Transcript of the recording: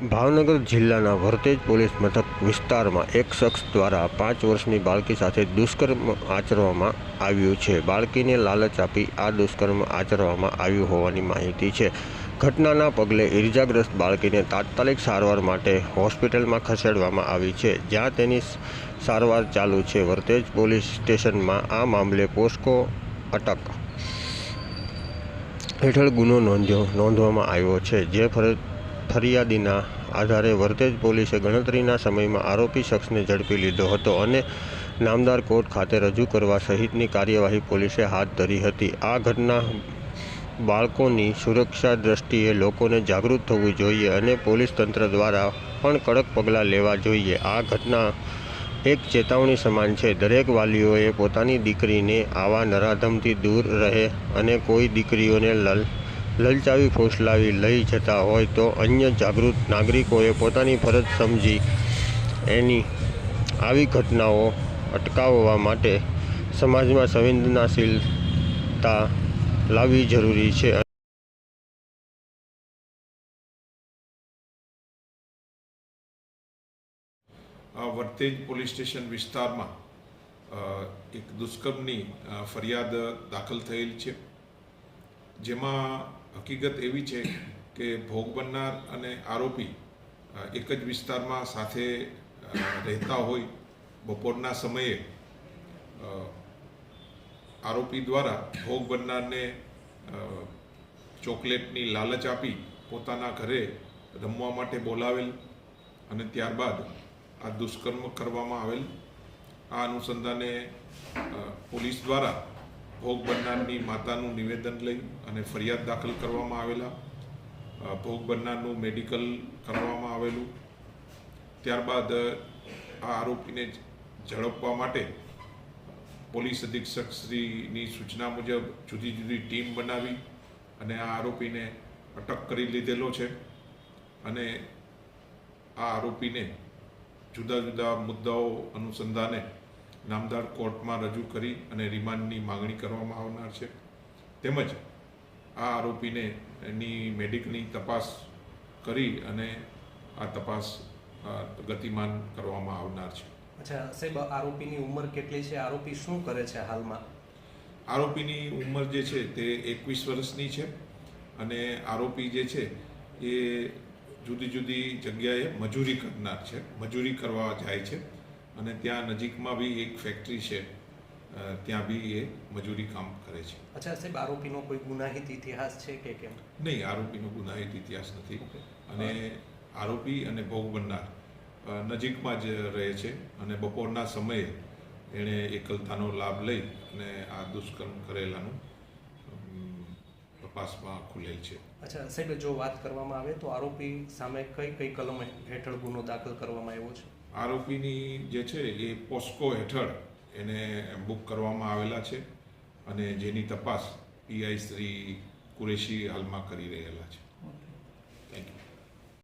ભાવનગર જિલ્લાના વરતેજ પોલીસ મથક વિસ્તારમાં એક શખ્સ દ્વારા પાંચ વર્ષની બાળકી સાથે દુષ્કર્મ આચરવામાં આવ્યું છે. બાળકીને લાલચ આપી આ દુષ્કર્મ આચરવામાં આવ્યું હોવાની માહિતી છે. ઘટનાના પગલે ઇજાગ્રસ્ત બાળકીને તાત્કાલિક સારવાર માટે હોસ્પિટલમાં ખસેડવામાં આવી છે. જ્યાં તેની સારવાર ચાલુ છે. વરતેજ પોલીસ સ્ટેશનમાં આ મામલે પોસ્કો અટક હેઠળ ગુનો નોંધ્યો નોંધવામાં આવ્યો છે. જે ફર ફરિયાદીના આધારે વરતેજ પોલીસે ગણતરીના સમયમાં આરોપી શખ્સને ઝડપી લીધો હતો અને નામદાર કોર્ટ ખાતે રજૂ કરવા સહિતની કાર્યવાહી પોલીસે હાથ ધરી હતી. આ ઘટના બાળકોની સુરક્ષા દ્રષ્ટિએ લોકોને જાગૃત થવું જોઈએ અને પોલીસ તંત્ર દ્વારા પણ કડક પગલાં લેવા જોઈએ. આ ઘટના એક ચેતવણી સમાન છે. દરેક વાલીઓએ પોતાની દીકરીને આવા નરાધમથી દૂર રહે અને કોઈ દીકરીઓને લલ લલચાવી, ફોસલાવી લઈ જતા હોય તો અન્ય જાગૃત નાગરિકોએ પોતાની ફરજ સમજી એની આવી ઘટનાઓ અટકાવવા માટે સમાજમાં સંવેદનાશીલતા લાવવી જરૂરી છે. આ વર્તેજ પોલીસ સ્ટેશન વિસ્તારમાં એક દુષ્કર્મની ફરિયાદ દાખલ થયેલ છે. જેમાં હકીકત એવી છે કે ભોગ બનનાર અને આરોપી એક જ વિસ્તારમાં સાથે રહેતા હોય બપોરના સમયે આરોપી દ્વારા ભોગ બનનારને ચોકલેટની લાલચ આપી પોતાના ઘરે રમવા માટે બોલાવેલ અને ત્યારબાદ આ દુષ્કર્મ કરવામાં આવેલ. આ અનુસંધાને પોલીસ દ્વારા ભોગ બનનારની માતાનું નિવેદન લઈ અને ફરિયાદ દાખલ કરવામાં આવેલા ભોગ બનનારનું મેડિકલ કરવામાં આવેલું. ત્યારબાદ આ આરોપીને ઝડપવા માટે પોલીસ અધિક્ષક શ્રીની સૂચના મુજબ જુદી જુદી ટીમ બનાવી અને આ આરોપીને અટક કરી લીધેલો છે. અને આ આરોપીને જુદા જુદા મુદ્દાઓ અનુસંધાને નામદાર કોર્ટમાં રજૂ કરી અને રિમાન્ડની માગણી કરવામાં આવનાર છે. તેમજ આ આરોપીને એની મેડિકલની તપાસ કરી અને આ તપાસ ગતિમાન કરવામાં આવનાર છે. અચ્છા સાહેબ આરોપીની ઉંમર કેટલી છે? આરોપી શું કરે છે હાલમાં? આરોપીની ઉંમર જે છે તે એકવીસ વર્ષની છે અને આરોપી જે છે એ જુદી જુદી જગ્યાએ મજૂરી કરનાર છે મજૂરી કરવા જાય છે. અને ત્યાં નજીકમાં બી એક ફેક્ટરી છે. ત્યાં બી એ મજૂરી કામ કરે છે. અચ્છા સાહેબ આરોપીનો કોઈ ગુનાહિત ઇતિહાસ છે કે કેમ? નહીં આરોપીનો ગુનાહિત ઇતિહાસ નથી. અને આરોપી અને ભોગ બનનાર નજીકમાં જ રહે છે અને બપોરના સમયે એણે એકલતાનો લાભ લઈ અને આ દુષ્કર્મ કરેલાનું તપાસમાં ખુલેલ છે. અચ્છા સાહેબ જો વાત કરવામાં આવે તો આરોપી સામે કઈ કઈ કલમ હેઠળ ગુનો દાખલ કરવામાં આવ્યો છે? આરોપીની જે છે એ પોસ્કો હેઠળ એને બુક કરવામાં આવેલા છે અને જેની તપાસ પીઆઈ શ્રી કુરેશી હાલમાં કરી રહેલા છે. Thank you